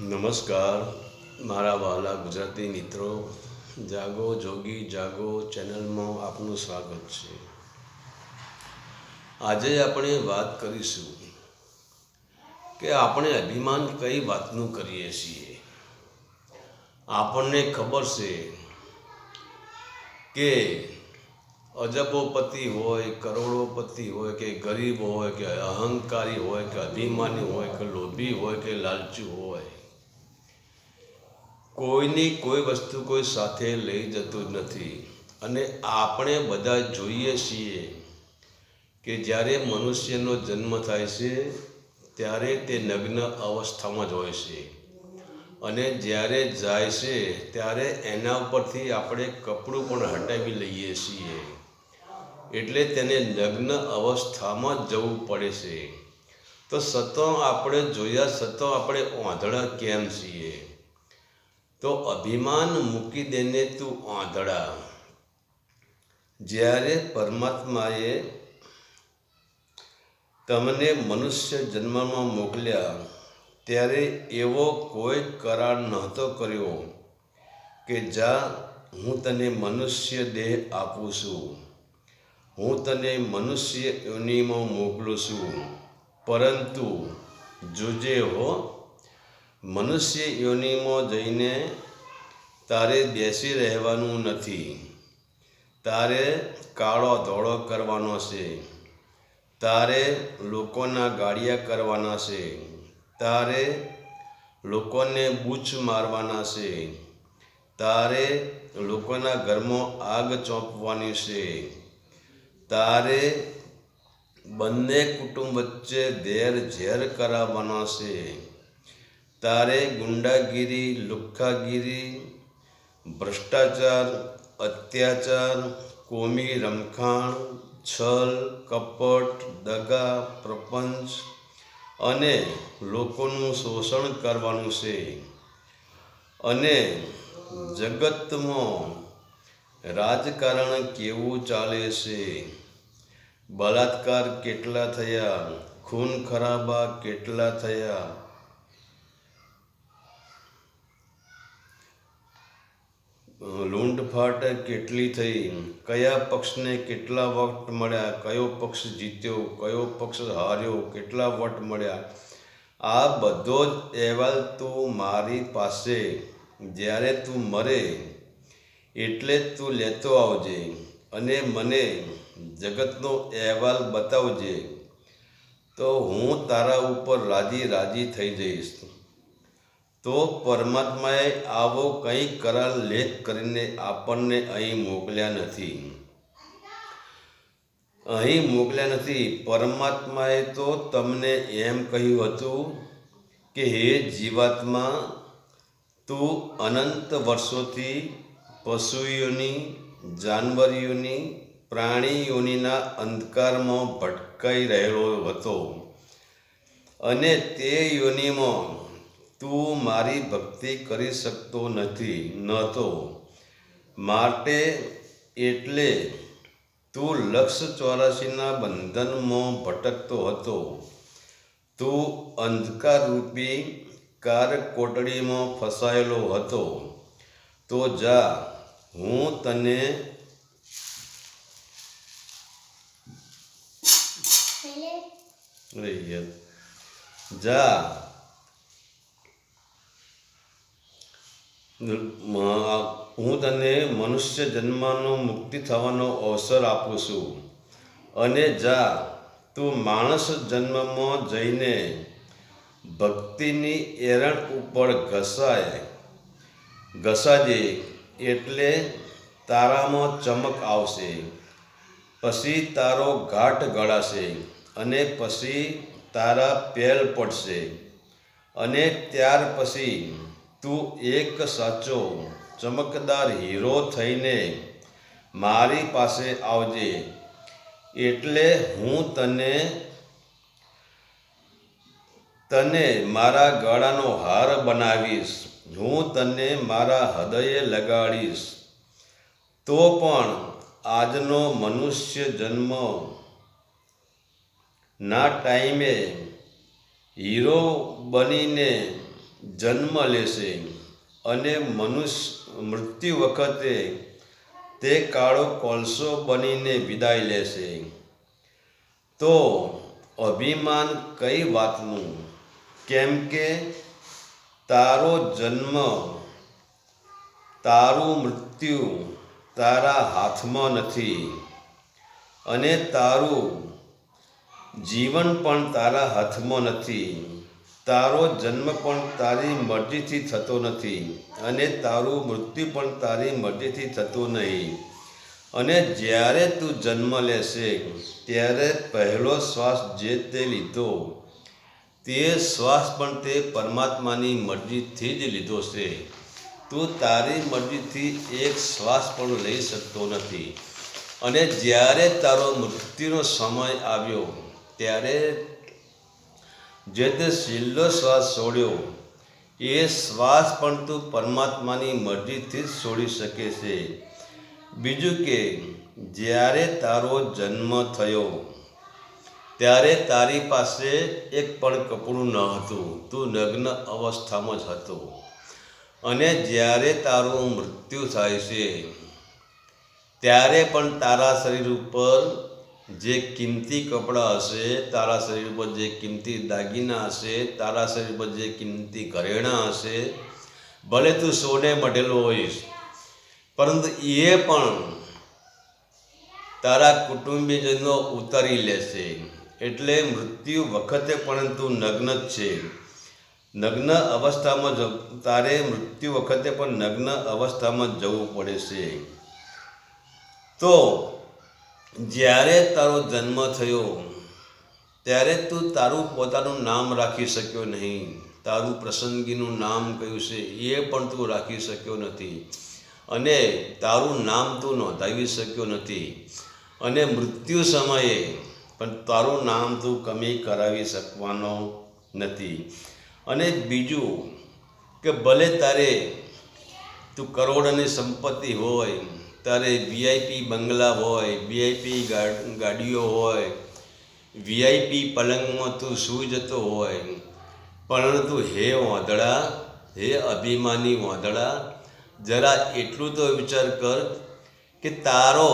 નમસ્કાર, મારા વાલા ગુજરાતી મિત્રો. જાગો, જોગી, જાગો ચેનલમાં આપનું સ્વાગત છે. આજે આપણે વાત કરીશું કે આપણે અભિમાન કઈ વાતનું કરીએ છીએ? આપણને ખબર છે કે અજબોપતિ હોય, કરોડોપતિ હોય, કે ગરીબ હોય, કે અહંકારી હોય, કે અભિમાની હોય, કે લોભી હોય, કે લાલચુ હોય કોઈની કોઈ વસ્તુ કોઈ સાથે લઈ જતું જ નથી. અને આપણે બધા જોઈએ છીએ કે જ્યારે મનુષ્યનો જન્મ થાય છે, ત્યારે તે નગ્ન અવસ્થામાં જ હોય છે. અને જ્યારે જાય છે, ત્યારે એના ઉપરથી આપણે કપડું પણ હટાવી લઈએ છીએ. એટલે તેને લગ્ન અવસ્થામાં જવું પડે છે. તો સતો આપણે જોયા સતો આપણે ઓંધળા કેમ છીએ? તો અભિમાન મૂકી દેને તું આંધળા. જ્યારે પરમાત્માએ તમને મનુષ્ય જન્મમાં મોકલ્યા, ત્યારે એવો કોઈ કરાર નહોતો કર્યો કે જા, હું તને મનુષ્ય દેહ આપું છું. હું તને મનુષ્ય યોનિમાં મોકલું છું. પરંતુ જોજે હો મનુષ્ય યોનિમાં જઈને તારે બેસી રહેવાનું નથી. તારે કાળો ધોળો કરવાનો છે. તારે લોકોના ગાળિયા કરવાના છે. તારે લોકોને બૂચ મારવાના છે. તારે લોકોના ઘરમાં આગ ચોંપવાની છે. તારે બંને કુટુંબ વચ્ચે ધેર ઝેર કરાવવાના છે. તારે ગુંડાગીરી, લુખ્ખાગીરી, ભ્રષ્ટાચાર, અત્યાચાર, કોમી રમખાણ, છલ, કપટ, દગા, પ્રપંચ અને લોકોનું શોષણ કરવાનું છે. અને જગતમાં રાજકારણ કેવું ચાલે છે? બળાત્કાર કેટલા થયા? ખૂન ખરાબા કેટલા થયા? લૂંટફાટ કેટલી થઈ? કયા પક્ષને કેટલા વોટ મળ્યા? કયો પક્ષ જીત્યો? કયો પક્ષ હાર્યો? કેટલા વોટ મળ્યા? આ બધો જ અહેવાલ તું મારી પાસે. જ્યારે તું મરે, એટલે તું લેતો આવજે અને મને જગતનો અહેવાલ બતાવજે. તો હું તારા ઉપર રાજી રાજી થઈ જઈશ. તો પરમાત્માએ આવો કંઈ કરાર લેખ કરીને આપણને અહીં મોકલ્યા નથી. અહીં મોકલ્યા નથી. પરમાત્માએ તો તમને એમ કહ્યું હતું કે, હે જીવાત્મા, તું અનંત વર્ષોથી પશુઓની, જાનવરીઓની, પ્રાણીઓનીના અંધકારમાં ભટકાઈ રહેલો હતો. અને તે યોનિમાં તું મારી ભક્તિ કરી શકતો નથી નહોતો માટે એટલે તું લક્ષ ચોરાશીના બંધનમાં ભટકતો હતો. તું અંધકારરૂપી કાર કોટડીમાં ફસાયેલો હતો. તો જા હું તને જા. હું તને મનુષ્ય જન્મનો મુક્તિ થવાનો અવસર આપું છું. અને જા, તું માણસ જન્મમાં જઈને ભક્તિની એરણ ઉપર ઘસાય. ઘસાજે એટલે તારામાં ચમક આવશે. પછી તારો ઘાટ ગળાશે અને પછી તારા પેલ પડશે. અને ત્યાર પછી તું એક સાચો ચમકદાર હીરો થઈને મારી પાસે આવજે. એટલે હું તને તને મારા ગળાનો હાર બનાવીશ. હું તને મારા હૃદયે લગાડીશ. તો પણ આજનો મનુષ્ય જન્મ ના ટાઈમે હીરો બનીને જન્મ લેશે અને મનુષ્ય મૃત્યુ વખતે તે કાળો કોલસો બનીને વિદાય લેશે. તો અભિમાન કઈ વાતનું? કેમ કે તારો જન્મ, તારું મૃત્યુ તારા હાથમાં નથી અને તારું જીવન પણ તારા હાથમાં નથી. તારો જન્મ પણ તારી મરજીથી થતો નથી અને તારું મૃત્યુ પણ તારી મરજીથી થતું નહીં. અને જ્યારે તું જન્મ લેશે, ત્યારે પહેલો શ્વાસ જે તે લીધો, તે શ્વાસ પણ તે પરમાત્માની મરજીથી જ લીધો છે. તું તારી મરજીથી એક શ્વાસ પણ લઈ શકતો નથી. અને જ્યારે તારો મૃત્યુનો સમય આવ્યો, ત્યારે જે તે છેલ્લો શ્વાસ છોડ્યો. એ શ્વાસ પણ તું પરમાત્માની મરજીથી જ છોડી શકે છે. બીજું કે, જ્યારે તારો જન્મ થયો, ત્યારે તારી પાસે એક પણ કપડું ન હતું. તું નગ્ન અવસ્થામાં જ હતો. અને જ્યારે તારું મૃત્યુ થાય છે, ત્યારે પણ તારા શરીર ઉપર જે કિંમતી કપડાં હશે, તારા શરીર પર જે કિંમતી દાગીના હશે, તારા શરીર પર જે કિંમતી ઘરેણાં હશે, ભલે તું સોને મઢેલો હોઈશ, પરંતુ એ પણ તારા કુટુંબીજનો ઉતારી લેશે. એટલે મૃત્યુ વખતે પણ તું નગ્ન જ છે. નગ્ન અવસ્થામાં જ, તારે મૃત્યુ વખતે પણ નગ્ન અવસ્થામાં જવું પડે છે. તો જ્યારે તારો જન્મ થયો, ત્યારે તું તારું પોતાનું નામ રાખી શક્યો નહીં. તારું પ્રસંગીનું નામ કયું છે એ પણ તું રાખી શક્યો નથી. અને તારું નામ તું નોંધાવી શક્યો નથી. અને મૃત્યુ સમયે પણ તારું નામ તું કમી કરાવી શકવાનો નથી. અને બીજું કે ભલે તારે તું કરોડની સંપત્તિ હોય તારે વીઆઈપી બંગલા હોય વીઆઈપી ગાડીઓ હોય વીઆઈપી પલંગમાં તું સૂઈ જતો હોય, પરંતુ હે વાંધળા હે અભિમાની વાંધળા જરા એટલું તો વિચાર કર કે તારો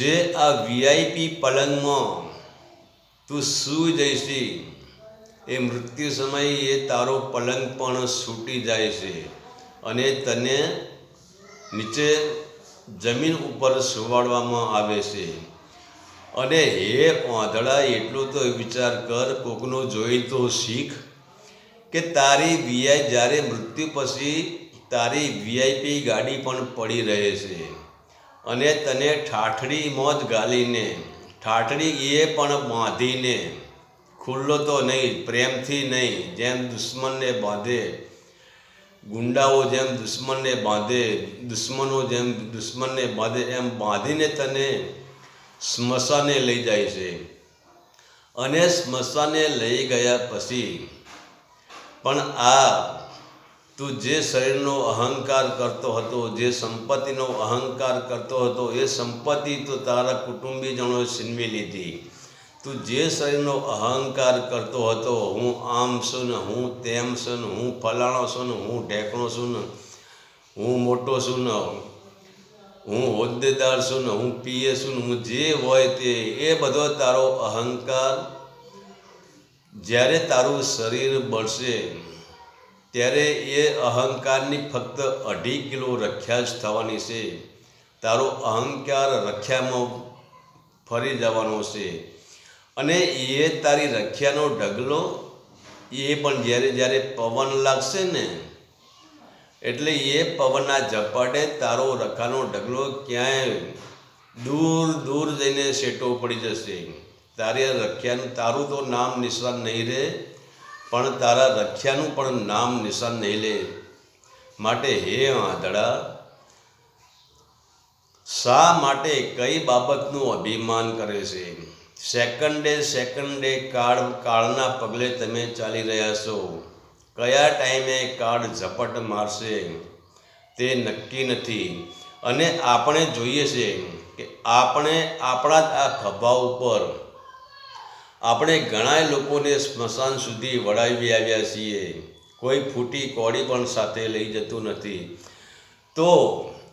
જે આ વીઆઈપી પલંગમાં તું સૂઈ જઈશી, એ મૃત્યુ સમયે એ તારો પલંગ પણ છૂટી જાય છે. અને તને નીચે જમીન ઉપર સુવાડવામાં આવે છે. અને હે વાંધળા એટલું તો વિચાર કર, કોકનો જોઈ તો શીખ કે તારી વીઆઈ જ્યારે મૃત્યુ પછી તારી વીઆઈપી ગાડી પણ પડી રહે છે. અને તને ઠાઠડીમાં જ ગાલીને, ઠાઠડી એ પણ બાંધીને, ખુલ્લો તો નહીં, પ્રેમથી નહીં, જેમ દુશ્મનને બાંધે ગુંડાઓ જેમ દુશ્મનને બાંધે, દુશ્મનો જેમ દુશ્મનને બાંધે, એમ બાંધીને તને સ્મશાને લઈ જાય છે. અને સ્મશાને લઈ ગયા પછી, પણ આ તું જે શરીરનો અહંકાર કરતો હતો, જે સંપત્તિનો અહંકાર કરતો હતો, એ સંપત્તિ તો તારા કુટુંબીજનોએ છીનવી લીધી. તું જે શરીરનો અહંકાર કરતો હતો, હું આમ છું ને હું તેમ છું ને હું ફલાણો છું ને હું ઢેકણો છું ને હું મોટો છું ને હું હોદ્દેદાર છું ને હું પીએ છું ને હું જે હોય તે, એ બધો તારો અહંકાર જ્યારે તારું શરીર બળશે, ત્યારે એ અહંકારની ફક્ત અઢી કિલો રખ્યા જ થવાની છે. તારો અહંકાર રખ્યામાં ફરી જવાનો છે. અને એ તારી રખ્યાનો ઢગલો એ પણ જ્યારે જ્યારે પવન લાગશે ને, એટલે એ પવનના ઝપાટે તારો રખાનો ઢગલો ક્યાંય દૂર દૂર જઈને શેટો પડી જશે. તારે રખ્યાનું, તારું તો નામ નિશાન નહીં રહે પણ તારા રખ્યાનું પણ નામ નિશાન નહીં લે. માટે હે આંધળા, શા માટે કઈ બાબતનું અભિમાન કરે છે? સેકન્ડે સેકન્ડે કાળ કાળના પગલે તમે ચાલી રહ્યા છો. કયા ટાઈમે કાળ ઝપટ મારશે તે નક્કી નથી. અને આપણે જોઈએ છે કે આપણે આપણા જ આ ખભા ઉપર આપણે ઘણાય લોકોને સ્મશાન સુધી વળાવી આવ્યા છીએ. કોઈ ફૂટી કોડી પણ સાથે લઈ જતું નથી. તો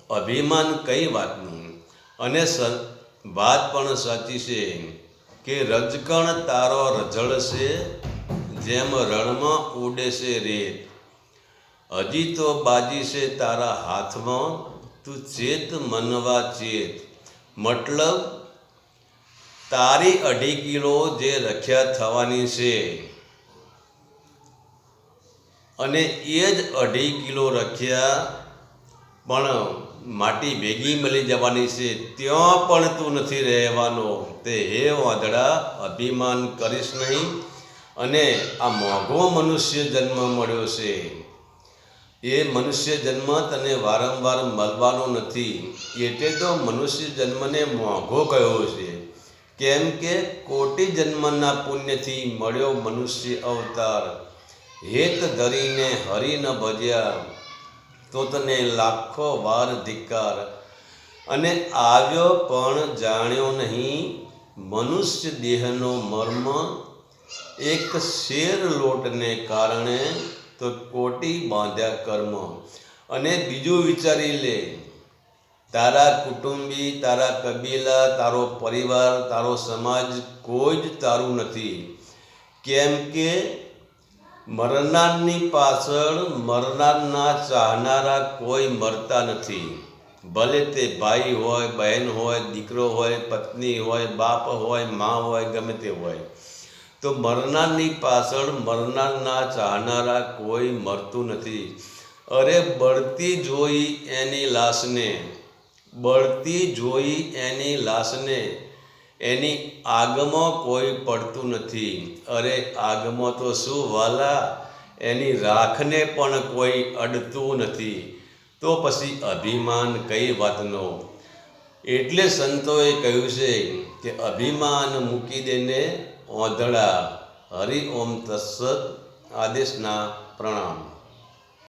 અભિમાન કઈ વાતનું? અને વાત પણ સાચી છે. કે રજકણ તારો રઝળશે જેમ રણમાં ઉડે છે રેત. હજી તો બાજી છે તારા હાથમાં, તું ચેત મનવા ચેત. મતલબ, તારી અઢી કિલો જે રખ્યા થવાની છે. અને એ જ અઢી કિલો રખ્યા, પણ માટી ભેગી મળી જવાની છે, ત્યાં પણ તું નથી રહેવાનો. તે હે વાદળા, અભિમાન કરીશ નહીં. અને આ મોંઘો મનુષ્ય જન્મ મળ્યો છે. એ મનુષ્ય જન્મ તને વારંવાર મળવાનો નથી. એટલે તો મનુષ્ય જન્મને મોંઘો કયો છે? કેમ કે કોટી જન્મના પુણ્યથી મળ્યો મનુષ્ય અવતાર. હેત ધરીને હરિ ન ભજ્યા. તો તને લાખો વાર ધિક્કાર. અને આવ્યો પણ જાણ્યો નહીં, મનુષ્ય દેહનો મર્મ એક શેર લોટને કારણે તો કોટી બાંધ્યા કર્મ. અને બીજું વિચારી લે, તારા કુટુંબી, તારા કબીલા, તારો પરિવાર, તારો સમાજ કોઈ જ તારું નથી. કેમ કે મરનારની પાછળ મરનારના ચાહનારા કોઈ મરતા નથી. ભલે તે ભાઈ હોય, બહેન હોય, દીકરો હોય, પત્ની હોય, બાપ હોય, મા હોય, ગમે તે હોય. તો મરનારની પાછળ મરનારના ચાહનારા કોઈ મરતું નથી. અરે બળતી જોઈ એની લાશને, બળતી જોઈ એની લાશને એની આગમાં કોઈ પડતું નથી. અરે આગમાં તો શું, વાલા? એની રાખને પણ કોઈ અડતું નથી. તો પછી અભિમાન કઈ વાતનો? એટલે સંતોએ કહ્યું છે કે અભિમાન મૂકી દેને ઓંધળા. હરિ ઓમ તત્સત આદેશના પ્રણામ.